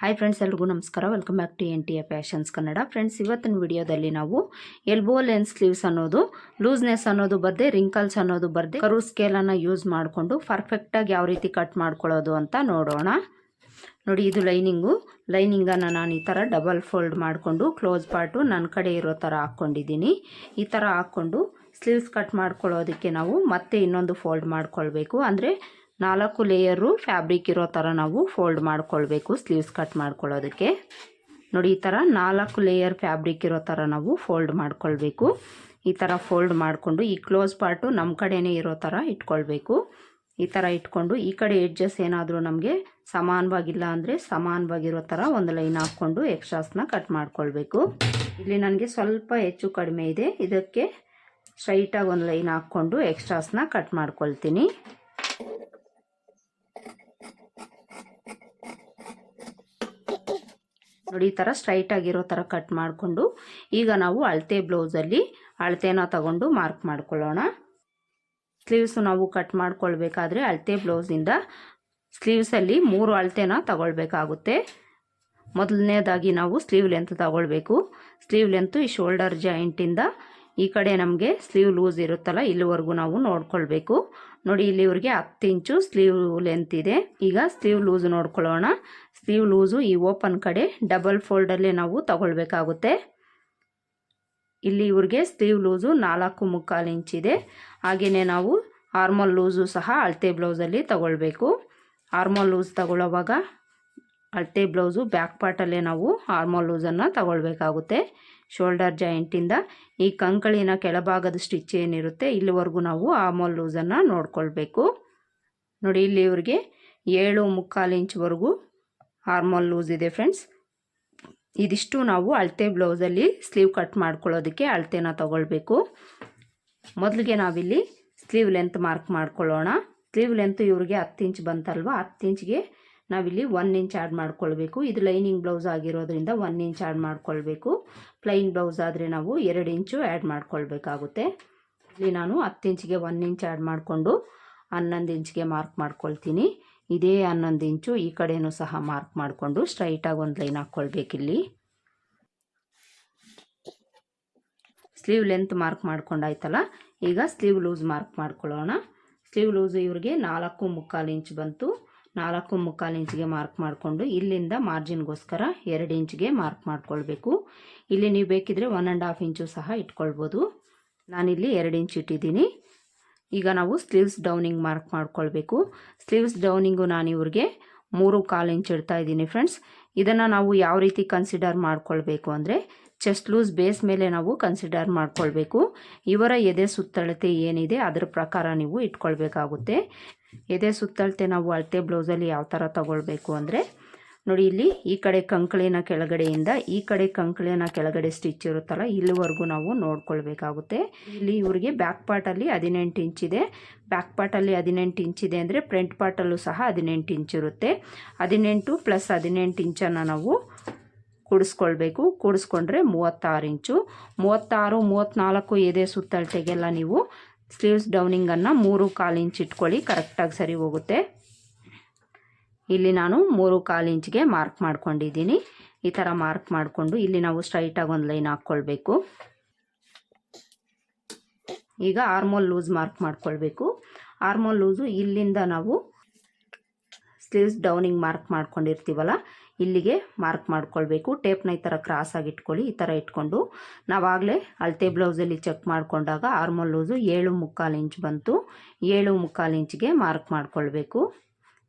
Hi friends ಎಲ್ರಿಗೂ ನಮಸ್ಕಾರ. Welcome back to N T A fashions Kannada friends ಇವತ್ತಿನ ವಿಡಿಯೋದಲ್ಲಿ ನಾವು ಎಲ್ಬೋ ಲೆನ್ಸ್ ಸ್ಲೀವ್ಸ್ ಅನ್ನೋದು ಲೂಸ್ನೆಸ್ ಅನ್ನೋದು ಬರ್ದೆ ರಿಂಕಲ್ಸ್ ಅನ್ನೋದು ಬರ್ದೆ, ಕರು ಸ್ಕೇಲನ್ನು ಯೂಸ್ ಮಾಡಿಕೊಂಡು ಪರ್ಫೆಕ್ಟಾಗಿ ಯಾವ ರೀತಿ ಕಟ್ ಮಾಡ್ಕೊಳ್ಳೋದು ಅಂತ ನೋಡೋಣ. ನೋಡಿ, ಇದು ಲೈನಿಂಗು ಲೈನಿಂಗನ್ನು ನಾನು ಈ ಥರ ಡಬಲ್ ಫೋಲ್ಡ್ ಮಾಡಿಕೊಂಡು ಕ್ಲೋಸ್ ಪಾರ್ಟು ನನ್ನ ಕಡೆ ಇರೋ ಥರ ಹಾಕ್ಕೊಂಡಿದ್ದೀನಿ. ಈ ಥರ ಹಾಕ್ಕೊಂಡು ಸ್ಲೀವ್ಸ್ ಕಟ್ ಮಾಡ್ಕೊಳ್ಳೋದಕ್ಕೆ ನಾವು ಮತ್ತೆ ಇನ್ನೊಂದು ಫೋಲ್ಡ್ ಮಾಡ್ಕೊಳ್ಬೇಕು. ಅಂದರೆ ನಾಲ್ಕು ಲೇಯರು ಫ್ಯಾಬ್ರಿಕ್ ಇರೋ ಥರ ನಾವು ಫೋಲ್ಡ್ ಮಾಡ್ಕೊಳ್ಬೇಕು ಸ್ಲೀವ್ಸ್ ಕಟ್ ಮಾಡ್ಕೊಳ್ಳೋದಕ್ಕೆ. ನೋಡಿ, ಈ ಥರ ನಾಲ್ಕು ಲೇಯರ್ ಫ್ಯಾಬ್ರಿಕ್ ಇರೋ ಥರ ನಾವು ಫೋಲ್ಡ್ ಮಾಡ್ಕೊಳ್ಬೇಕು. ಈ ಥರ ಫೋಲ್ಡ್ ಮಾಡಿಕೊಂಡು ಈ ಕ್ಲೋಸ್ ಪಾರ್ಟು ನಮ್ಮ ಕಡೆನೇ ಇರೋ ಥರ ಇಟ್ಕೊಳ್ಬೇಕು. ಈ ಥರ ಇಟ್ಕೊಂಡು ಈ ಕಡೆ ಎಡ್ಜಸ್ ಏನಾದರೂ ನಮಗೆ ಸಮಾನವಾಗಿಲ್ಲ ಅಂದರೆ ಸಮಾನವಾಗಿರೋ ಥರ ಒಂದು ಲೈನ್ ಹಾಕ್ಕೊಂಡು ಎಕ್ಸ್ಟ್ರಾಸ್ನ ಕಟ್ ಮಾಡ್ಕೊಳ್ಬೇಕು. ಇಲ್ಲಿ ನನಗೆ ಸ್ವಲ್ಪ ಹೆಚ್ಚು ಕಡಿಮೆ ಇದೆ. ಇದಕ್ಕೆ ಸ್ಟ್ರೈಟಾಗಿ ಒಂದು ಲೈನ್ ಹಾಕ್ಕೊಂಡು ಎಕ್ಸ್ಟ್ರಾಸ್ನ ಕಟ್ ಮಾಡ್ಕೊಳ್ತೀನಿ. ನೋಡಿ, ಈ ಥರ ಸ್ಟ್ರೈಟ್ ಆಗಿರೋ ಥರ ಕಟ್ ಮಾಡಿಕೊಂಡು, ಈಗ ನಾವು ಅಳತೆ ಬ್ಲೌಸಲ್ಲಿ ಅಳತೆನ ತಗೊಂಡು ಮಾರ್ಕ್ ಮಾಡ್ಕೊಳ್ಳೋಣ. ಸ್ಲೀವ್ಸ್ ನಾವು ಕಟ್ ಮಾಡ್ಕೊಳ್ಬೇಕಾದ್ರೆ ಅಳತೆ ಬ್ಲೌಸಿಂದ ಸ್ಲೀವ್ಸಲ್ಲಿ ಮೂರು ಅಳತೆನ ತಗೊಳ್ಬೇಕಾಗುತ್ತೆ. ಮೊದಲನೇದಾಗಿ ನಾವು ಸ್ಲೀವ್ ಲೆಂತ್ ತಗೊಳ್ಬೇಕು. ಸ್ಲೀವ್ ಲೆಂತು ಈ ಶೋಲ್ಡರ್ ಜಾಯಿಂಟಿಂದ ಈ ಕಡೆ ನಮಗೆ ಸ್ಲೀವ್ ಲೂಸ್ ಇರುತ್ತಲ್ಲ, ಇಲ್ಲಿವರೆಗೂ ನಾವು ನೋಡ್ಕೊಳ್ಬೇಕು. ನೋಡಿ, ಇಲ್ಲಿವರೆಗೆ ಹತ್ತು ಇಂಚು ಸ್ಲೀವ್ ಲೆಂತ್ ಇದೆ. ಈಗ ಸ್ಲೀವ್ ಲೂಸ್ ನೋಡ್ಕೊಳ್ಳೋಣ. ಸ್ಲೀವ್ ಲೂಸು ಈ ಓಪನ್ ಕಡೆ ಡಬಲ್ ಫೋಲ್ಡಲ್ಲೇ ನಾವು ತಗೊಳ್ಬೇಕಾಗುತ್ತೆ. ಇಲ್ಲಿ ಇವ್ರಿಗೆ ಸ್ಲೀವ್ ಲೂಸು ನಾಲ್ಕು ಮುಕ್ಕಾಲು ಇಂಚಿದೆ ಹಾಗೆಯೇ ನಾವು ಆರ್ಮಲ್ ಲೂಸು ಸಹ ಅಳತೆ ಬ್ಲೌಸಲ್ಲಿ ತಗೊಳ್ಬೇಕು. ಆರ್ಮಲ್ ಲೂಸ್ ತಗೊಳ್ಳೋವಾಗ ಅಳತೆ ಬ್ಲೌಸು ಬ್ಯಾಕ್ ಪಾರ್ಟಲ್ಲೇ ನಾವು ಆರ್ಮಲ್ ಲೂಸನ್ನು ತಗೊಳ್ಬೇಕಾಗುತ್ತೆ. ಶೋಲ್ಡರ್ ಜಾಯಿಂಟಿಂದ ಈ ಕಂಕಳಿನ ಕೆಳಭಾಗದ ಸ್ಟಿಚ್ ಏನಿರುತ್ತೆ ಇಲ್ಲಿವರೆಗೂ ನಾವು ಆರ್ಮಲ್ ಲೂಸನ್ನು ನೋಡ್ಕೊಳ್ಬೇಕು. ನೋಡಿ, ಇಲ್ಲಿ ಇವ್ರಿಗೆ ಏಳು ಮುಕ್ಕಾಲು ಇಂಚ್ವರೆಗೂ ಆರ್ಮಲ್ ಲೂಸ್ ಇದೆ ಫ್ರೆಂಡ್ಸ್. ಇದಿಷ್ಟು ನಾವು ಅಳತೆ ಬ್ಲೌಸಲ್ಲಿ ಸ್ಲೀವ್ ಕಟ್ ಮಾಡ್ಕೊಳ್ಳೋದಕ್ಕೆ ಅಳತೆನ ತಗೊಳ್ಬೇಕು. ಮೊದಲಿಗೆ ನಾವಿಲ್ಲಿ ಸ್ಲೀವ್ ಲೆಂತ್ ಮಾರ್ಕ್ ಮಾಡ್ಕೊಳ್ಳೋಣ. ಸ್ಲೀವ್ ಲೆಂತ್ ಇವ್ರಿಗೆ ಹತ್ತು ಇಂಚ್ ಬಂತಲ್ವ? ಹತ್ತು ಇಂಚ್ಗೆ ನಾವಿಲ್ಲಿ ಒನ್ ಇಂಚ್ ಆ್ಯಡ್ ಮಾಡ್ಕೊಳ್ಬೇಕು. ಇದು ಲೈನಿಂಗ್ ಬ್ಲೌಸ್ ಆಗಿರೋದ್ರಿಂದ ಒನ್ ಇಂಚ್ ಆ್ಯಡ್ ಮಾಡ್ಕೊಳ್ಬೇಕು. ಪ್ಲೈನ್ ಬ್ಲೌಸ್ ಆದರೆ ನಾವು ಎರಡು ಇಂಚು ಆ್ಯಡ್ ಮಾಡ್ಕೊಳ್ಬೇಕಾಗುತ್ತೆ. ಇಲ್ಲಿ ನಾನು ಹತ್ತು ಇಂಚ್ಗೆ ಒನ್ ಇಂಚ್ ಆ್ಯಡ್ ಮಾಡಿಕೊಂಡು ಹನ್ನೊಂದು ಇಂಚ್ಗೆ ಮಾರ್ಕ್ ಮಾಡ್ಕೊಳ್ತೀನಿ. ಇದೇ ಹನ್ನೊಂದು ಇಂಚು ಈ ಕಡೆಯೂ ಸಹ ಮಾರ್ಕ್ ಮಾಡಿಕೊಂಡು ಸ್ಟ್ರೈಟಾಗಿ ಒಂದು ಲೈನ್ ಹಾಕ್ಕೊಳ್ಬೇಕಿಲ್ಲಿ. ಸ್ಲೀವ್ ಲೆಂತ್ ಮಾರ್ಕ್ ಮಾಡ್ಕೊಂಡಾಯ್ತಲ್ಲ, ಈಗ ಸ್ಲೀವ್ ಲೂಸ್ ಮಾರ್ಕ್ ಮಾಡ್ಕೊಳ್ಳೋಣ. ಸ್ಲೀವ್ ಲೂಸ್ ಇವ್ರಿಗೆ ನಾಲ್ಕು ಮುಕ್ಕಾಲು ಇಂಚ್ ಬಂತು. ನಾಲ್ಕು ಮುಕ್ಕಾಲು ಇಂಚಿಗೆ ಮಾರ್ಕ್ ಮಾಡಿಕೊಂಡು ಇಲ್ಲಿಂದ ಮಾರ್ಜಿನ್ಗೋಸ್ಕರ ಎರಡು ಇಂಚ್ಗೆ ಮಾರ್ಕ್ ಮಾಡ್ಕೊಳ್ಬೇಕು. ಇಲ್ಲಿ ನೀವು ಬೇಕಿದ್ರೆ ಒನ್ ಆ್ಯಂಡ್ ಹಾಫ್ ಇಂಚು ಸಹ ಇಟ್ಕೊಳ್ಬೋದು. ನಾನಿಲ್ಲಿ ಎರಡು ಇಂಚ್ ಇಟ್ಟಿದ್ದೀನಿ. ಈಗ ನಾವು ಸ್ಲೀವ್ಸ್ ಡೌನಿಂಗ್ ಮಾರ್ಕ್ ಮಾಡ್ಕೊಳ್ಬೇಕು. ಸ್ಲೀವ್ಸ್ ಡೌನಿಂಗು ನಾನು ಇವ್ರಿಗೆ ಮೂರು ಕಾಲು ಇಂಚ್ ಇಡ್ತಾ ಇದ್ದೀನಿ ಫ್ರೆಂಡ್ಸ್ ಇದನ್ನು ನಾವು ಯಾವ ರೀತಿ ಕನ್ಸಿಡರ್ ಮಾಡ್ಕೊಳ್ಬೇಕು ಅಂದರೆ ಚೆಸ್ಟ್ ಲೂಸ್ ಬೇಸ್ ಮೇಲೆ ನಾವು ಕನ್ಸಿಡರ್ ಮಾಡ್ಕೊಳ್ಬೇಕು. ಇವರ ಎದೆ ಸುತ್ತಳತೆ ಏನಿದೆ ಅದರ ಪ್ರಕಾರ ನೀವು ಇಟ್ಕೊಳ್ಬೇಕಾಗುತ್ತೆ. ಎದೆ ಸುತ್ತಳತೆ ನಾವು ಅಳತೆ ಬ್ಲೌಸಲ್ಲಿ ಯಾವ ಥರ ತಗೊಳ್ಬೇಕು ಅಂದರೆ ನೋಡಿ ಇಲ್ಲಿ ಈ ಕಡೆ ಕಂಕಳಿನ ಕೆಳಗಡೆಯಿಂದ ಈ ಕಡೆ ಕಂಕಳಿನ ಕೆಳಗಡೆ ಸ್ಟಿಚ್ ಇರುತ್ತಲ್ಲ, ಇಲ್ಲಿವರೆಗೂ ನಾವು ನೋಡ್ಕೊಳ್ಬೇಕಾಗುತ್ತೆ. ಇಲ್ಲಿ ಇವರಿಗೆ ಬ್ಯಾಕ್ ಪಾರ್ಟಲ್ಲಿ ಹದಿನೆಂಟು ಇದೆ. ಬ್ಯಾಕ್ ಪಾರ್ಟಲ್ಲಿ ಹದಿನೆಂಟು ಇಂಚಿದೆ ಅಂದರೆ ಫ್ರಂಟ್ ಪಾರ್ಟಲ್ಲೂ ಸಹ ಹದಿನೆಂಟು ಇಂಚ್ ಇರುತ್ತೆ. ಹದಿನೆಂಟು ಪ್ಲಸ್ ಹದಿನೆಂಟು ಇಂಚನ್ನು ನಾವು ಕೂಡಿಸ್ಕೊಳ್ಬೇಕು. ಕೂಡಿಸ್ಕೊಂಡ್ರೆ ಮೂವತ್ತಾರು ಇಂಚು ಮೂವತ್ತಾರು ಮೂವತ್ತ್ನಾಲ್ಕು ಎದೆ ಸುತ್ತಳತೆಗೆಲ್ಲ ನೀವು ಸ್ಲೀವ್ಸ್ ಡೌನಿಂಗನ್ನು ಮೂರು ಕಾಲು ಇಂಚ್ ಇಟ್ಕೊಳ್ಳಿ ಕರೆಕ್ಟಾಗಿ ಸರಿ ಹೋಗುತ್ತೆ. ಇಲ್ಲಿ ನಾನು ಮೂರು ಕಾಲು ಇಂಚ್ಗೆ ಮಾರ್ಕ್ ಮಾಡ್ಕೊಂಡಿದ್ದೀನಿ. ಈ ಥರ ಮಾರ್ಕ್ ಮಾಡಿಕೊಂಡು ಇಲ್ಲಿ ನಾವು ಸ್ಟ್ರೈಟಾಗಿ ಒಂದು ಲೈನ್ ಹಾಕ್ಕೊಳ್ಬೇಕು. ಈಗ ಆರ್ಮೋಲ್ ಲೂಸ್ ಮಾರ್ಕ್ ಮಾಡ್ಕೊಳ್ಬೇಕು. ಆರ್ಮೋಲ್ ಲೂಸು ಇಲ್ಲಿಂದ ನಾವು ಸ್ಲೀವ್ಸ್ ಡೌನಿಂಗ್ ಮಾರ್ಕ್ ಮಾಡ್ಕೊಂಡಿರ್ತೀವಲ್ಲ, ಇಲ್ಲಿಗೆ ಮಾರ್ಕ್ ಮಾಡ್ಕೊಳ್ಬೇಕು. ಟೇಪ್ನ ಈ ಥರ ಕ್ರಾಸ್ ಆಗಿ ಇಟ್ಕೊಳ್ಳಿ, ಈ ಥರ ಇಟ್ಕೊಂಡು. ನಾವಾಗಲೇ ಅಳತೆ ಬ್ಲೌಸಲ್ಲಿ ಚೆಕ್ ಮಾಡಿಕೊಂಡಾಗ ಆರ್ಮೋಲ್ ಲೂಸು ಏಳು ಮುಕ್ಕಾಲು ಇಂಚ್ ಬಂತು. ಏಳು ಮುಕ್ಕಾಲು ಇಂಚ್ಗೆ ಮಾರ್ಕ್ ಮಾಡ್ಕೊಳ್ಬೇಕು.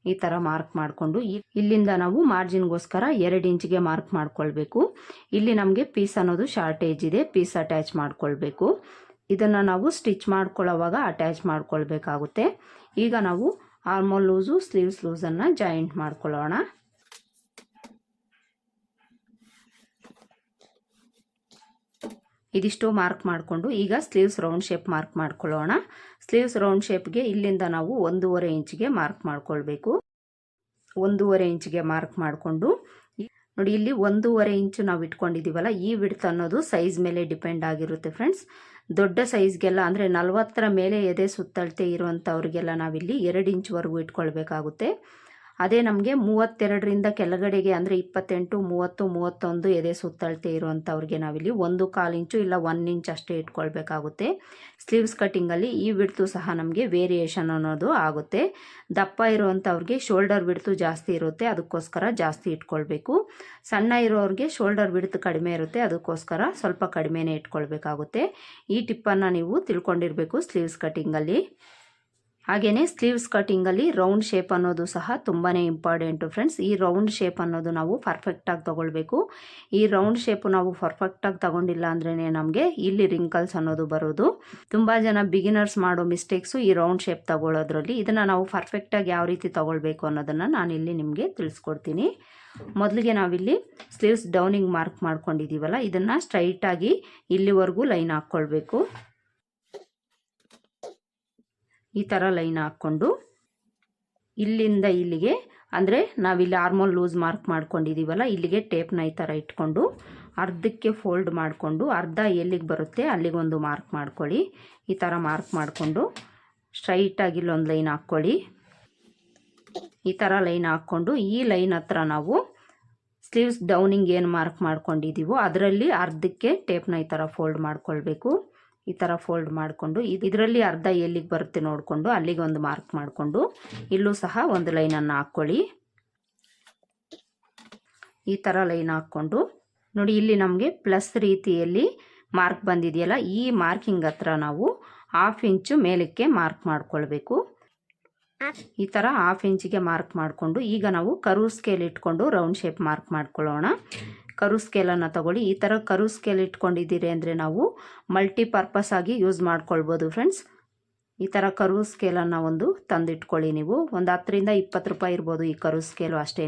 ಈ ಥರ ಮಾರ್ಕ್ ಮಾಡಿಕೊಂಡು ಇಲ್ಲಿಂದ ನಾವು ಮಾರ್ಜಿನ್ಗೋಸ್ಕರ ಎರಡು ಇಂಚಿಗೆ ಮಾರ್ಕ್ ಮಾಡ್ಕೊಳ್ಬೇಕು. ಇಲ್ಲಿ ನಮಗೆ ಪೀಸ್ ಅನ್ನೋದು ಶಾರ್ಟೇಜ್ ಇದೆ ಪೀಸ್ ಅಟ್ಯಾಚ್ ಮಾಡ್ಕೊಳ್ಬೇಕು. ಇದನ್ನು ನಾವು ಸ್ಟಿಚ್ ಮಾಡ್ಕೊಳ್ಳೋವಾಗ ಅಟ್ಯಾಚ್ ಮಾಡ್ಕೊಳ್ಬೇಕಾಗುತ್ತೆ. ಈಗ ನಾವು ಆರ್ಮೋಲ್ ಲೂಸು ಸ್ಲೀವ್ಸ್ ಲೂಸನ್ನು ಜಾಯಿಂಟ್ ಮಾಡ್ಕೊಳ್ಳೋಣ. ಇದಿಷ್ಟು ಮಾರ್ಕ್ ಮಾಡಿಕೊಂಡು ಈಗ ಸ್ಲೀವ್ಸ್ ರೌಂಡ್ ಶೇಪ್ ಮಾರ್ಕ್ ಮಾಡ್ಕೊಳ್ಳೋಣ. ಸ್ಲೀವ್ಸ್ ರೌಂಡ್ ಶೇಪ್ಗೆ ಇಲ್ಲಿಂದ ನಾವು ಒಂದೂವರೆ ಇಂಚಿಗೆ ಮಾರ್ಕ್ ಮಾಡ್ಕೊಳ್ಬೇಕು. ಒಂದೂವರೆ ಇಂಚಿಗೆ ಮಾರ್ಕ್ ಮಾಡಿಕೊಂಡು ನೋಡಿ ಇಲ್ಲಿ ಒಂದೂವರೆ ಇಂಚು ನಾವು ಇಟ್ಕೊಂಡಿದ್ದೀವಲ್ಲ ಈ ವಿಡ್ತ್ ಅನ್ನೋದು ಸೈಜ್ ಮೇಲೆ ಡಿಪೆಂಡ್ ಆಗಿರುತ್ತೆ ಫ್ರೆಂಡ್ಸ್ ದೊಡ್ಡ ಸೈಜ್ಗೆಲ್ಲ ಅಂದರೆ ನಲವತ್ತರ ಮೇಲೆ ಎದೆ ಸುತ್ತಳತೆ ಇರುವಂಥವ್ರಿಗೆಲ್ಲ ನಾವಿಲ್ಲಿ ಎರಡು ಇಂಚ್ವರೆಗೂ ಇಟ್ಕೊಳ್ಬೇಕಾಗುತ್ತೆ. ಅದೇ ನಮಗೆ ಮೂವತ್ತೆರಡರಿಂದ ಕೆಳಗಡೆಗೆ ಅಂದರೆ ಇಪ್ಪತ್ತೆಂಟು, ಮೂವತ್ತು, ಮೂವತ್ತೊಂದು ಎದೆ ಸುತ್ತಳತೆ ಇರುವಂಥವ್ರಿಗೆ ನಾವಿಲ್ಲಿ ಒಂದು ಕಾಲು ಇಂಚು ಇಲ್ಲ ಒನ್ ಇಂಚ್ ಅಷ್ಟೇ ಇಟ್ಕೊಳ್ಬೇಕಾಗುತ್ತೆ. ಸ್ಲೀವ್ಸ್ ಕಟ್ಟಿಂಗಲ್ಲಿ ಈ ವಿಡ್ತು ಸಹ ನಮಗೆ ವೇರಿಯೇಷನ್ ಅನ್ನೋದು ಆಗುತ್ತೆ. ದಪ್ಪ ಇರುವಂಥವ್ರಿಗೆ ಶೋಲ್ಡರ್ ಬಿಡ್ತು ಜಾಸ್ತಿ ಇರುತ್ತೆ, ಅದಕ್ಕೋಸ್ಕರ ಜಾಸ್ತಿ ಇಟ್ಕೊಳ್ಬೇಕು. ಸಣ್ಣ ಇರೋರಿಗೆ ಶೋಲ್ಡರ್ ಬಿಡ್ತು ಕಡಿಮೆ ಇರುತ್ತೆ, ಅದಕ್ಕೋಸ್ಕರ ಸ್ವಲ್ಪ ಕಡಿಮೆನೇ ಇಟ್ಕೊಳ್ಬೇಕಾಗುತ್ತೆ. ಈ ಟಿಪ್ಪನ್ನು ನೀವು ತಿಳ್ಕೊಂಡಿರಬೇಕು ಸ್ಲೀವ್ಸ್ ಕಟ್ಟಿಂಗಲ್ಲಿ ಹಾಗೆಯೇ ಸ್ಲೀವ್ಸ್ ಕಟ್ಟಿಂಗಲ್ಲಿ ರೌಂಡ್ ಶೇಪ್ ಅನ್ನೋದು ಸಹ ತುಂಬಾ ಇಂಪಾರ್ಟೆಂಟು ಫ್ರೆಂಡ್ಸ್. ಈ ರೌಂಡ್ ಶೇಪ್ ಅನ್ನೋದು ನಾವು ಪರ್ಫೆಕ್ಟಾಗಿ ತೊಗೊಳ್ಬೇಕು. ಈ ರೌಂಡ್ ಶೇಪು ನಾವು ಪರ್ಫೆಕ್ಟಾಗಿ ತಗೊಂಡಿಲ್ಲ ಅಂದ್ರೇ ನಮಗೆ ಇಲ್ಲಿ ರಿಂಕಲ್ಸ್ ಅನ್ನೋದು ಬರೋದು. ತುಂಬ ಜನ ಬಿಗಿನರ್ಸ್ ಮಾಡೋ ಮಿಸ್ಟೇಕ್ಸು ಈ ರೌಂಡ್ ಶೇಪ್ ತಗೊಳ್ಳೋದ್ರಲ್ಲಿ ಇದನ್ನು ನಾವು ಪರ್ಫೆಕ್ಟಾಗಿ ಯಾವ ರೀತಿ ತೊಗೊಳ್ಬೇಕು ಅನ್ನೋದನ್ನು ಇಲ್ಲಿ ನಿಮಗೆ ತಿಳಿಸ್ಕೊಡ್ತೀನಿ. ಮೊದಲಿಗೆ ನಾವಿಲ್ಲಿ ಸ್ಲೀವ್ಸ್ ಡೌನಿಂಗ್ ಮಾರ್ಕ್ ಮಾಡ್ಕೊಂಡಿದ್ದೀವಲ್ಲ ಇದನ್ನು ಸ್ಟ್ರೈಟಾಗಿ ಇಲ್ಲಿವರೆಗೂ ಲೈನ್ ಹಾಕ್ಕೊಳ್ಬೇಕು. ಈ ಥರ ಲೈನ್ ಹಾಕ್ಕೊಂಡು ಇಲ್ಲಿಂದ ಇಲ್ಲಿಗೆ, ಅಂದರೆ ನಾವಿಲ್ಲಿ ಆರ್ಮೋಲ್ ಲೂಸ್ ಮಾರ್ಕ್ ಮಾಡ್ಕೊಂಡಿದ್ದೀವಲ್ಲ ಇಲ್ಲಿಗೆ ಟೇಪ್ನ ಈ ಥರ ಇಟ್ಕೊಂಡು ಅರ್ಧಕ್ಕೆ ಫೋಲ್ಡ್ ಮಾಡಿಕೊಂಡು ಅರ್ಧ ಎಲ್ಲಿಗೆ ಬರುತ್ತೆ ಅಲ್ಲಿಗೊಂದು ಮಾರ್ಕ್ ಮಾಡ್ಕೊಳ್ಳಿ. ಈ ಥರ ಮಾರ್ಕ್ ಮಾಡಿಕೊಂಡು ಸ್ಟ್ರೈಟಾಗಿ ಇಲ್ಲೊಂದು ಲೈನ್ ಹಾಕ್ಕೊಳ್ಳಿ. ಈ ಥರ ಲೈನ್ ಹಾಕ್ಕೊಂಡು ಈ ಲೈನ್ ಹತ್ರ ನಾವು ಸ್ಲೀವ್ಸ್ ಡೌನಿಂಗ್ ಏನು ಮಾರ್ಕ್ ಮಾಡ್ಕೊಂಡಿದ್ದೀವೋ ಅದರಲ್ಲಿ ಅರ್ಧಕ್ಕೆ ಟೇಪ್ನ ಈ ಥರ ಫೋಲ್ಡ್ ಮಾಡ್ಕೊಳ್ಬೇಕು. ಈ ಥರ ಫೋಲ್ಡ್ ಮಾಡಿಕೊಂಡು ಇದರಲ್ಲಿ ಅರ್ಧ ಎಲ್ಲಿಗೆ ಬರುತ್ತೆ ನೋಡಿಕೊಂಡು, ಅಲ್ಲಿಗೆ ಒಂದು ಮಾರ್ಕ್ ಮಾಡಿಕೊಂಡು, ಇಲ್ಲೂ ಸಹ ಒಂದು ಲೈನನ್ನು ಹಾಕ್ಕೊಳ್ಳಿ ಈ ಥರ ಲೈನ್ ಹಾಕ್ಕೊಂಡು, ನೋಡಿ ಇಲ್ಲಿ ನಮಗೆ ಪ್ಲಸ್ ರೀತಿಯಲ್ಲಿ ಮಾರ್ಕ್ ಬಂದಿದೆಯಲ್ಲ, ಈ ಮಾರ್ಕಿಂಗ್ ಹತ್ರ ನಾವು ಹಾಫ್ ಇಂಚು ಮೇಲಕ್ಕೆ ಮಾರ್ಕ್ ಮಾಡ್ಕೊಳ್ಬೇಕು. ಈ ಥರ ಹಾಫ್ ಇಂಚಿಗೆ ಮಾರ್ಕ್ ಮಾಡಿಕೊಂಡು, ಈಗ ನಾವು ಕರು ಸ್ಕೇಲ್ ಇಟ್ಕೊಂಡು ರೌಂಡ್ ಶೇಪ್ ಮಾರ್ಕ್ ಮಾಡ್ಕೊಳ್ಳೋಣ. ಕರು ಸ್ಕೇಲನ್ನು ತಗೊಳ್ಳಿ. ಈ ಥರ ಕರು ಸ್ಕೇಲ್ ಇಟ್ಕೊಂಡಿದ್ದೀರಿ ಅಂದರೆ ನಾವು ಮಲ್ಟಿಪರ್ಪಸ್ ಆಗಿ ಯೂಸ್ ಮಾಡ್ಕೊಳ್ಬೋದು ಫ್ರೆಂಡ್ಸ್. ಈ ಥರ ಕರು ಸ್ಕೇಲನ್ನು ಒಂದು ತಂದಿಟ್ಕೊಳ್ಳಿ ನೀವು. ಒಂದು ಹತ್ತರಿಂದ ಇಪ್ಪತ್ತು ರೂಪಾಯಿ ಇರ್ಬೋದು ಈ ಕರು ಸ್ಕೇಲು ಅಷ್ಟೇ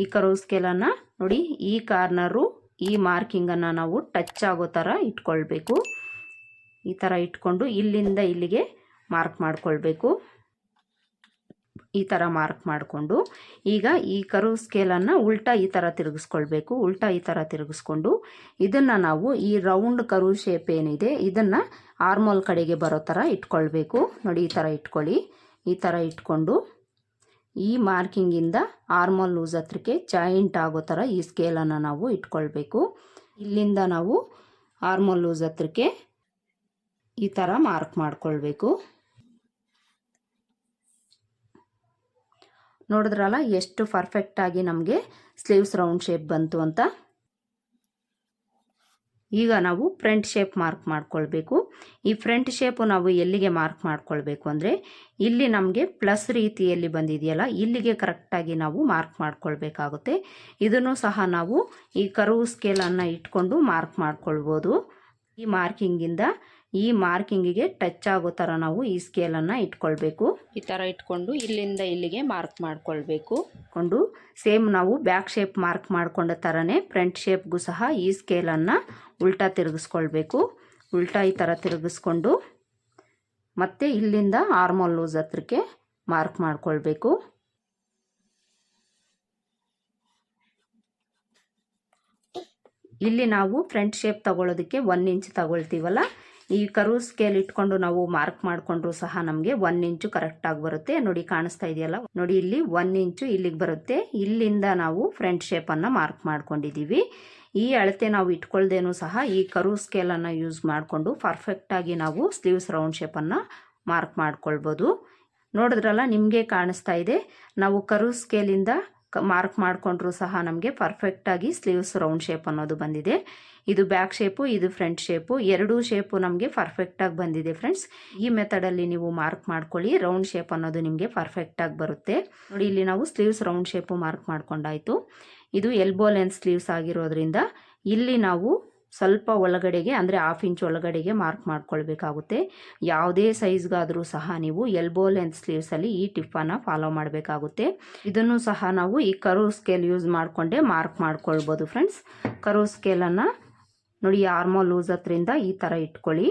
ಈ ಕರು ಸ್ಕೇಲನ್ನು ನೋಡಿ, ಈ ಕಾರ್ನರು ಈ ಮಾರ್ಕಿಂಗನ್ನು ನಾವು ಟಚ್ ಆಗೋ ಥರ ಇಟ್ಕೊಳ್ಬೇಕು. ಈ ಥರ ಇಟ್ಕೊಂಡು ಇಲ್ಲಿಂದ ಇಲ್ಲಿಗೆ ಮಾರ್ಕ್ ಮಾಡ್ಕೊಳ್ಬೇಕು. ಈ ಥರ ಮಾರ್ಕ್ ಮಾಡಿಕೊಂಡು, ಈಗ ಈ ಕರು ಸ್ಕೇಲನ್ನು ಉಲ್ಟಾ ಈ ಥರ ತಿರುಗಿಸ್ಕೊಳ್ಬೇಕು, ಉಲ್ಟಾ ಈ ಥರ ತಿರುಗಿಸ್ಕೊಂಡು, ಇದನ್ನು ನಾವು ಈ ರೌಂಡ್ ಕರು ಶೇಪ್ ಏನಿದೆ, ಇದನ್ನು ಆರ್ಮೋಲ್ ಕಡೆಗೆ ಬರೋ ಥರ ಇಟ್ಕೊಳ್ಬೇಕು. ನೋಡಿ, ಈ ಥರ ಇಟ್ಕೊಳ್ಳಿ. ಈ ಥರ ಇಟ್ಕೊಂಡು, ಈ ಮಾರ್ಕಿಂಗಿಂದ ಆರ್ಮೋಲ್ ಲೂಸ್ ಹತ್ರಕ್ಕೆ ಜಾಯಿಂಟ್ ಆಗೋ ಥರ ಈ ಸ್ಕೇಲನ್ನು ನಾವು ಇಟ್ಕೊಳ್ಬೇಕು. ಇಲ್ಲಿಂದ ನಾವು ಆರ್ಮೋಲ್ ಲೂಸ್ ಹತ್ರಕ್ಕೆ ಈ ಥರ ಮಾರ್ಕ್ ಮಾಡ್ಕೊಳ್ಬೇಕು. ನೋಡಿದ್ರಲ್ಲ, ಎಷ್ಟು ಪರ್ಫೆಕ್ಟಾಗಿ ನಮಗೆ ಸ್ಲೀವ್ಸ್ ರೌಂಡ್ ಶೇಪ್ ಬಂತು ಅಂತ? ಈಗ ನಾವು ಫ್ರಂಟ್ ಶೇಪ್ ಮಾರ್ಕ್ ಮಾಡ್ಕೊಳ್ಬೇಕು. ಈ ಫ್ರಂಟ್ ಶೇಪು ನಾವು ಎಲ್ಲಿಗೆ ಮಾರ್ಕ್ ಮಾಡ್ಕೊಳ್ಬೇಕು ಅಂದರೆ, ಇಲ್ಲಿ ನಮಗೆ ಪ್ಲಸ್ ರೀತಿಯಲ್ಲಿ ಬಂದಿದೆಯಲ್ಲ, ಇಲ್ಲಿಗೆ ಕರೆಕ್ಟಾಗಿ ನಾವು ಮಾರ್ಕ್ ಮಾಡ್ಕೊಳ್ಬೇಕಾಗುತ್ತೆ. ಇದನ್ನು ಸಹ ನಾವು ಈ ಕರು ಸ್ಕೇಲನ್ನು ಇಟ್ಕೊಂಡು ಮಾರ್ಕ್ ಮಾಡ್ಕೊಳ್ಬೋದು. ಈ ಮಾರ್ಕಿಂಗಿಂದ ಈ ಮಾರ್ಕಿಂಗಿಗೆ ಟಚ್ ಆಗೋ ಥರ ನಾವು ಈ ಸ್ಕೇಲನ್ನು ಇಟ್ಕೊಳ್ಬೇಕು. ಈ ಥರ ಇಟ್ಕೊಂಡು ಇಲ್ಲಿಂದ ಇಲ್ಲಿಗೆ ಮಾರ್ಕ್ ಮಾಡ್ಕೊಳ್ಬೇಕು. ಕೊಂಡು ಸೇಮ್ ನಾವು ಬ್ಯಾಕ್ ಶೇಪ್ ಮಾರ್ಕ್ ಮಾಡ್ಕೊಂಡ ಥರನೇ ಫ್ರಂಟ್ ಶೇಪ್ಗೂ ಸಹ ಈ ಸ್ಕೇಲನ್ನು ಉಲ್ಟಾ ತಿರುಗಿಸ್ಕೊಳ್ಬೇಕು. ಉಲ್ಟಾ ಈ ಥರ ತಿರುಗಿಸ್ಕೊಂಡು ಮತ್ತೆ ಇಲ್ಲಿಂದ ಆರ್ಮೋಲ್ ಲೂಸ್ ಹತ್ರಕ್ಕೆ ಮಾರ್ಕ್ ಮಾಡ್ಕೊಳ್ಬೇಕು. ಇಲ್ಲಿ ನಾವು ಫ್ರಂಟ್ ಶೇಪ್ ತಗೊಳ್ಳೋದಕ್ಕೆ ಒನ್ ಇಂಚ್ ತಗೊಳ್ತೀವಲ್ಲ? ಈ ಕರು ಸ್ಕೇಲ್ ಇಟ್ಕೊಂಡು ನಾವು ಮಾರ್ಕ್ ಮಾಡಿಕೊಂಡ್ರು ಸಹ ನಮಗೆ ಒನ್ ಇಂಚು ಕರೆಕ್ಟಾಗಿ ಬರುತ್ತೆ. ನೋಡಿ ಕಾಣಿಸ್ತಾ ಇದೆಯಲ್ಲ? ನೋಡಿ ಇಲ್ಲಿ ಒನ್ ಇಂಚು ಇಲ್ಲಿಗೆ ಬರುತ್ತೆ. ಇಲ್ಲಿಂದ ನಾವು ಫ್ರಂಟ್ ಶೇಪನ್ನು ಮಾರ್ಕ್ ಮಾಡ್ಕೊಂಡಿದ್ದೀವಿ ಈ ಅಳತೆ ನಾವು ಇಟ್ಕೊಳ್ದೇನೂ ಸಹ ಈ ಕರು ಸ್ಕೇಲನ್ನು ಯೂಸ್ ಮಾಡಿಕೊಂಡು ಪರ್ಫೆಕ್ಟಾಗಿ ನಾವು ಸ್ಲೀವ್ಸ್ ರೌಂಡ್ ಶೇಪನ್ನು ಮಾರ್ಕ್ ಮಾಡ್ಕೊಳ್ಬೋದು. ನೋಡಿದ್ರಲ್ಲ, ನಿಮಗೆ ಕಾಣಿಸ್ತಾ ಇದೆ. ನಾವು ಕರು ಸ್ಕೇಲಿಂದ ಮಾರ್ಕ್ ಮಾಡಿಕೊಂಡ್ರು ಸಹ ನಮಗೆ ಪರ್ಫೆಕ್ಟಾಗಿ ಸ್ಲೀವ್ಸ್ ರೌಂಡ್ ಶೇಪ್ ಅನ್ನೋದು ಬಂದಿದೆ. ಇದು ಬ್ಯಾಕ್ ಶೇಪು ಇದು ಫ್ರಂಟ್ ಶೇಪು ಎರಡೂ ಶೇಪು ನಮಗೆ ಪರ್ಫೆಕ್ಟಾಗಿ ಬಂದಿದೆ ಫ್ರೆಂಡ್ಸ್ ಈ ಮೆಥಡಲ್ಲಿ ನೀವು ಮಾರ್ಕ್ ಮಾಡ್ಕೊಳ್ಳಿ ರೌಂಡ್ ಶೇಪ್ ಅನ್ನೋದು ನಿಮಗೆ ಪರ್ಫೆಕ್ಟಾಗಿ ಬರುತ್ತೆ. ನೋಡಿ, ಇಲ್ಲಿ ನಾವು ಸ್ಲೀವ್ಸ್ ರೌಂಡ್ ಶೇಪು ಮಾರ್ಕ್ ಮಾಡ್ಕೊಂಡಾಯಿತು. ಇದು ಎಲ್ಬೋ ಲೆಂತ್ ಸ್ಲೀವ್ಸ್ ಆಗಿರೋದ್ರಿಂದ ಇಲ್ಲಿ ನಾವು ಸ್ವಲ್ಪ ಒಳಗಡೆಗೆ, ಅಂದರೆ ಹಾಫ್ ಇಂಚ್ ಒಳಗಡೆಗೆ ಮಾರ್ಕ್ ಮಾಡ್ಕೊಳ್ಬೇಕಾಗುತ್ತೆ. ಯಾವುದೇ ಸೈಜ್ಗಾದರೂ ಸಹ ನೀವು ಎಲ್ಬೋ ಲೆಂತ್ ಸ್ಲೀವ್ಸಲ್ಲಿ ಈ ಟಿಫನ್ನ ಫಾಲೋ ಮಾಡಬೇಕಾಗುತ್ತೆ. ಇದನ್ನು ಸಹ ನಾವು ಈ ಕರು ಸ್ಕೇಲ್ ಯೂಸ್ ಮಾಡಿಕೊಂಡೇ ಮಾರ್ಕ್ ಮಾಡ್ಕೊಳ್ಬೋದು ಫ್ರೆಂಡ್ಸ್ ಕರು ಸ್ಕೇಲನ್ನು ನೋಡಿ ಆರ್ಮೋ ಲೂಸ್ ಹತ್ರಿಂದ ಈ ಥರ ಇಟ್ಕೊಳ್ಳಿ.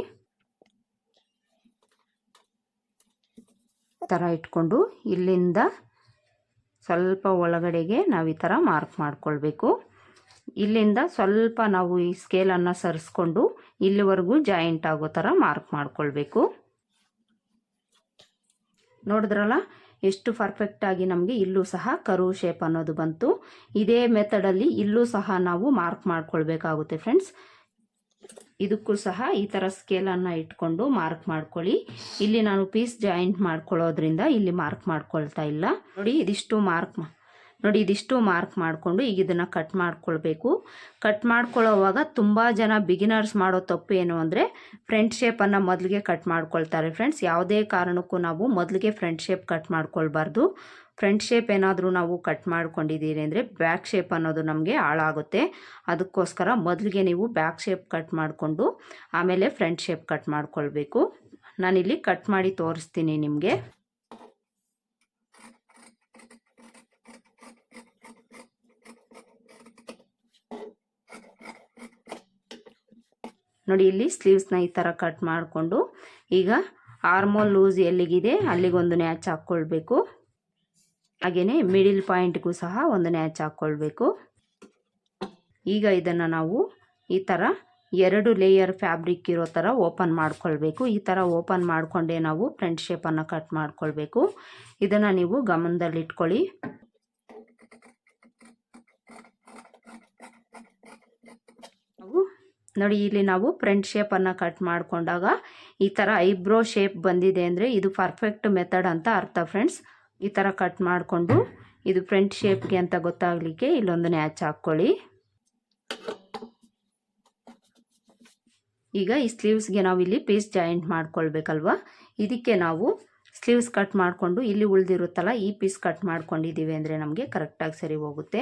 ಥರ ಇಟ್ಕೊಂಡು ಇಲ್ಲಿಂದ ಸ್ವಲ್ಪ ಒಳಗಡೆಗೆ ನಾವು ಈ ಥರ ಮಾರ್ಕ್ ಮಾಡ್ಕೊಳ್ಬೇಕು. ಇಲ್ಲಿಂದ ಸ್ವಲ್ಪ ನಾವು ಈ ಸ್ಕೇಲನ್ನು ಸರಿಸ್ಕೊಂಡು ಇಲ್ಲಿವರೆಗೂ ಜಾಯಿಂಟ್ ಆಗೋ ಥರ ಮಾರ್ಕ್ ಮಾಡ್ಕೊಳ್ಬೇಕು. ನೋಡಿದ್ರಲ್ಲ, ಎಷ್ಟು ಪರ್ಫೆಕ್ಟಾಗಿ ನಮಗೆ ಇಲ್ಲೂ ಸಹ ಕರು ಶೇಪ್ ಅನ್ನೋದು ಬಂತು. ಇದೇ ಮೆಥಡಲ್ಲಿ ಇಲ್ಲೂ ಸಹ ನಾವು ಮಾರ್ಕ್ ಮಾಡ್ಕೊಳ್ಬೇಕಾಗುತ್ತೆ ಫ್ರೆಂಡ್ಸ್ ಇದಕ್ಕೂ ಸಹ ಈ ಥರ ಸ್ಕೇಲನ್ನು ಇಟ್ಕೊಂಡು ಮಾರ್ಕ್ ಮಾಡ್ಕೊಳ್ಳಿ. ಇಲ್ಲಿ ನಾನು ಪೀಸ್ ಜಾಯಿಂಟ್ ಮಾಡ್ಕೊಳ್ಳೋದ್ರಿಂದ ಇಲ್ಲಿ ಮಾರ್ಕ್ ಮಾಡ್ಕೊಳ್ತಾ ಇಲ್ಲ. ನೋಡಿ, ಇದಿಷ್ಟು ಮಾರ್ಕ್ ನೋಡಿ, ಇದಿಷ್ಟು ಮಾರ್ಕ್ ಮಾಡಿಕೊಂಡು ಈಗ ಇದನ್ನು ಕಟ್ ಮಾಡ್ಕೊಳ್ಬೇಕು. ಕಟ್ ಮಾಡ್ಕೊಳ್ಳೋವಾಗ ತುಂಬ ಜನ ಬಿಗಿನರ್ಸ್ ಮಾಡೋ ತಪ್ಪು ಏನು ಅಂದರೆ ಫ್ರಂಟ್ ಶೇಪನ್ನು ಮೊದಲಿಗೆ ಕಟ್ ಮಾಡ್ಕೊಳ್ತಾರೆ ಫ್ರೆಂಡ್ಸ್ ಯಾವುದೇ ಕಾರಣಕ್ಕೂ ನಾವು ಮೊದಲಿಗೆ ಫ್ರಂಟ್ ಶೇಪ್ ಕಟ್ ಮಾಡ್ಕೊಳ್ಬಾರ್ದು. ಫ್ರಂಟ್ ಶೇಪ್ ಏನಾದರೂ ನಾವು ಕಟ್ ಮಾಡ್ಕೊಂಡಿದ್ದೀರಿ ಅಂದರೆ ಬ್ಯಾಕ್ ಶೇಪ್ ಅನ್ನೋದು ನಮಗೆ ಹಾಳಾಗುತ್ತೆ. ಅದಕ್ಕೋಸ್ಕರ ಮೊದಲಿಗೆ ನೀವು ಬ್ಯಾಕ್ ಶೇಪ್ ಕಟ್ ಮಾಡಿಕೊಂಡು ಆಮೇಲೆ ಫ್ರಂಟ್ ಶೇಪ್ ಕಟ್ ಮಾಡ್ಕೊಳ್ಬೇಕು. ನಾನಿಲ್ಲಿ ಕಟ್ ಮಾಡಿ ತೋರಿಸ್ತೀನಿ ನಿಮಗೆ. ನೋಡಿ ಇಲ್ಲಿ ಸ್ಲೀವ್ಸ್ನ ಈ ಥರ ಕಟ್ ಮಾಡಿಕೊಂಡು ಈಗ ಆರ್ಮೋಲ್ ಲೂಸ್ ಎಲ್ಲಿಗಿದೆ? ಅಲ್ಲಿಗೊಂದು ನ್ಯಾಚ್ ಹಾಕ್ಕೊಳ್ಬೇಕು. ಹಾಗೆಯೇ ಮಿಡಿಲ್ ಪಾಯಿಂಟ್ಗೂ ಸಹ ಒಂದು ನ್ಯಾಚ್ ಹಾಕ್ಕೊಳ್ಬೇಕು. ಈಗ ಇದನ್ನು ನಾವು ಈ ಥರ ಎರಡು ಲೇಯರ್ ಫ್ಯಾಬ್ರಿಕ್ ಇರೋ ಥರ ಓಪನ್ ಮಾಡ್ಕೊಳ್ಬೇಕು. ಈ ಥರ ಓಪನ್ ಮಾಡಿಕೊಂಡೇ ನಾವು ಫ್ರಂಟ್ ಶೇಪನ್ನು ಕಟ್ ಮಾಡ್ಕೊಳ್ಬೇಕು. ಇದನ್ನು ನೀವು ಗಮನದಲ್ಲಿಟ್ಕೊಳ್ಳಿ ನಾವು ನೋಡಿ, ಇಲ್ಲಿ ನಾವು ಫ್ರಂಟ್ ಶೇಪನ್ನು ಕಟ್ ಮಾಡಿಕೊಂಡಾಗ ಈ ಥರ ಐಬ್ರೋ ಶೇಪ್ ಬಂದಿದೆ ಅಂದರೆ ಇದು ಪರ್ಫೆಕ್ಟ್ ಮೆಥಡ್ ಅಂತ ಅರ್ಥ ಫ್ರೆಂಡ್ಸ್. ಈ ಥರ ಕಟ್ ಮಾಡಿಕೊಂಡು ಇದು ಫ್ರಂಟ್ ಶೇಪ್ಗೆ ಅಂತ ಗೊತ್ತಾಗಲಿಕ್ಕೆ ಇಲ್ಲೊಂದು ನ್ಯಾಚ್ ಹಾಕ್ಕೊಳ್ಳಿ ಈಗ ಈ ಸ್ಲೀವ್ಸ್ಗೆ ನಾವು ಇಲ್ಲಿ ಪೀಸ್ ಜಾಯಿಂಟ್ ಮಾಡ್ಕೊಳ್ಬೇಕಲ್ವ? ಇದಕ್ಕೆ ನಾವು ಸ್ಲೀವ್ಸ್ ಕಟ್ ಮಾಡಿಕೊಂಡು ಇಲ್ಲಿ ಉಳಿದಿರುತ್ತಲ್ಲ ಈ ಪೀಸ್ ಕಟ್ ಮಾಡ್ಕೊಂಡಿದ್ದೀವಿ ಅಂದರೆ ನಮಗೆ ಕರೆಕ್ಟಾಗಿ ಸರಿ ಹೋಗುತ್ತೆ.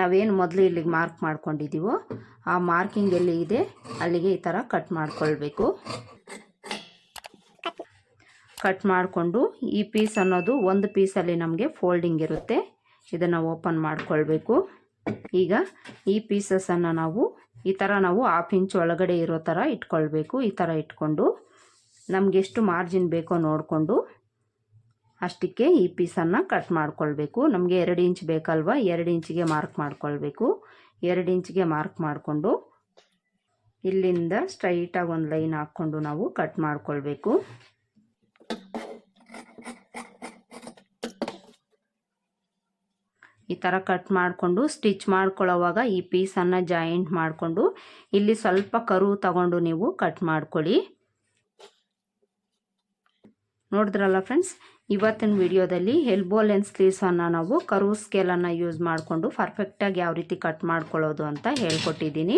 ನಾವೇನು ಮೊದಲು ಇಲ್ಲಿಗೆ ಮಾರ್ಕ್ ಮಾಡ್ಕೊಂಡಿದ್ದೀವೋ ಆ ಮಾರ್ಕಿಂಗ್ ಎಲ್ಲಿ ಇದೆ ಅಲ್ಲಿಗೆ ಈ ಥರ ಕಟ್ ಮಾಡ್ಕೊಳ್ಬೇಕು. ಕಟ್ ಮಾಡಿಕೊಂಡು ಈ ಪೀಸ್ ಅನ್ನೋದು ಒಂದು ಪೀಸಲ್ಲಿ ನಮಗೆ ಫೋಲ್ಡಿಂಗ್ ಇರುತ್ತೆ. ಇದನ್ನು ಓಪನ್ ಮಾಡಿಕೊಳ್ಬೇಕು. ಈಗ ಈ ಪೀಸಸನ್ನು ನಾವು ಈ ಥರ ನಾವು ಹಾಫ್ ಇಂಚ್ ಒಳಗಡೆ ಇರೋ ಥರ ಇಟ್ಕೊಳ್ಬೇಕು. ಈ ಥರ ಇಟ್ಕೊಂಡು ನಮಗೆಷ್ಟು ಮಾರ್ಜಿನ್ ಬೇಕೋ ನೋಡಿಕೊಂಡು ಅಷ್ಟಕ್ಕೆ ಈ ಪೀಸನ್ನು ಕಟ್ ಮಾಡ್ಕೊಳ್ಬೇಕು. ನಮಗೆ ಎರಡು ಇಂಚ್ ಬೇಕಲ್ವ? ಎರಡು ಇಂಚಿಗೆ ಮಾರ್ಕ್ ಮಾಡ್ಕೊಳ್ಬೇಕು. ಎರಡು ಇಂಚಿಗೆ ಮಾರ್ಕ್ ಮಾಡಿಕೊಂಡು ಇಲ್ಲಿಂದ ಸ್ಟ್ರೈಟಾಗಿ ಒಂದು ಲೈನ್ ಹಾಕ್ಕೊಂಡು ನಾವು ಕಟ್ ಮಾಡ್ಕೊಳ್ಬೇಕು. ಈ ಥರ ಕಟ್ ಮಾಡಿಕೊಂಡು ಸ್ಟಿಚ್ ಮಾಡ್ಕೊಳ್ಳೋವಾಗ ಈ ಪೀಸನ್ನು ಜಾಯಿಂಟ್ ಮಾಡಿಕೊಂಡು ಇಲ್ಲಿ ಸ್ವಲ್ಪ ಕರು ತಗೊಂಡು ನೀವು ಕಟ್ ಮಾಡ್ಕೊಳ್ಳಿ. ನೋಡಿದ್ರಲ್ಲ ಫ್ರೆಂಡ್ಸ್ ಇವತ್ತಿನ ವಿಡಿಯೋದಲ್ಲಿ ಎಲ್ಬೋ ಲೆನ್ಸ್ ಸ್ಲೀವ್ಸನ್ನು ನಾವು ಕರು ಸ್ಕೇಲನ್ನು ಯೂಸ್ ಮಾಡಿಕೊಂಡು ಪರ್ಫೆಕ್ಟಾಗಿ ಯಾವ ರೀತಿ ಕಟ್ ಮಾಡ್ಕೊಳ್ಳೋದು ಅಂತ ಹೇಳ್ಕೊಟ್ಟಿದ್ದೀನಿ.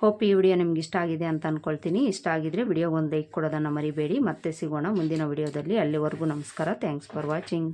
ಹೋಪ್ ಈ ವಿಡಿಯೋ ನಿಮ್ಗೆ ಇಷ್ಟ ಆಗಿದೆ ಅಂತ ಅಂದ್ಕೊಳ್ತೀನಿ ಇಷ್ಟ ಆಗಿದ್ರೆ ವಿಡಿಯೋಗೆ ಒಂದು ಲೈಕ್ ಕೊಡೋದನ್ನು ಮರಿಬೇಡಿ. ಮತ್ತೆ ಸಿಗೋಣ ಮುಂದಿನ ವಿಡಿಯೋದಲ್ಲಿ. ಅಲ್ಲಿವರೆಗೂ ನಮಸ್ಕಾರ. Thanks for watching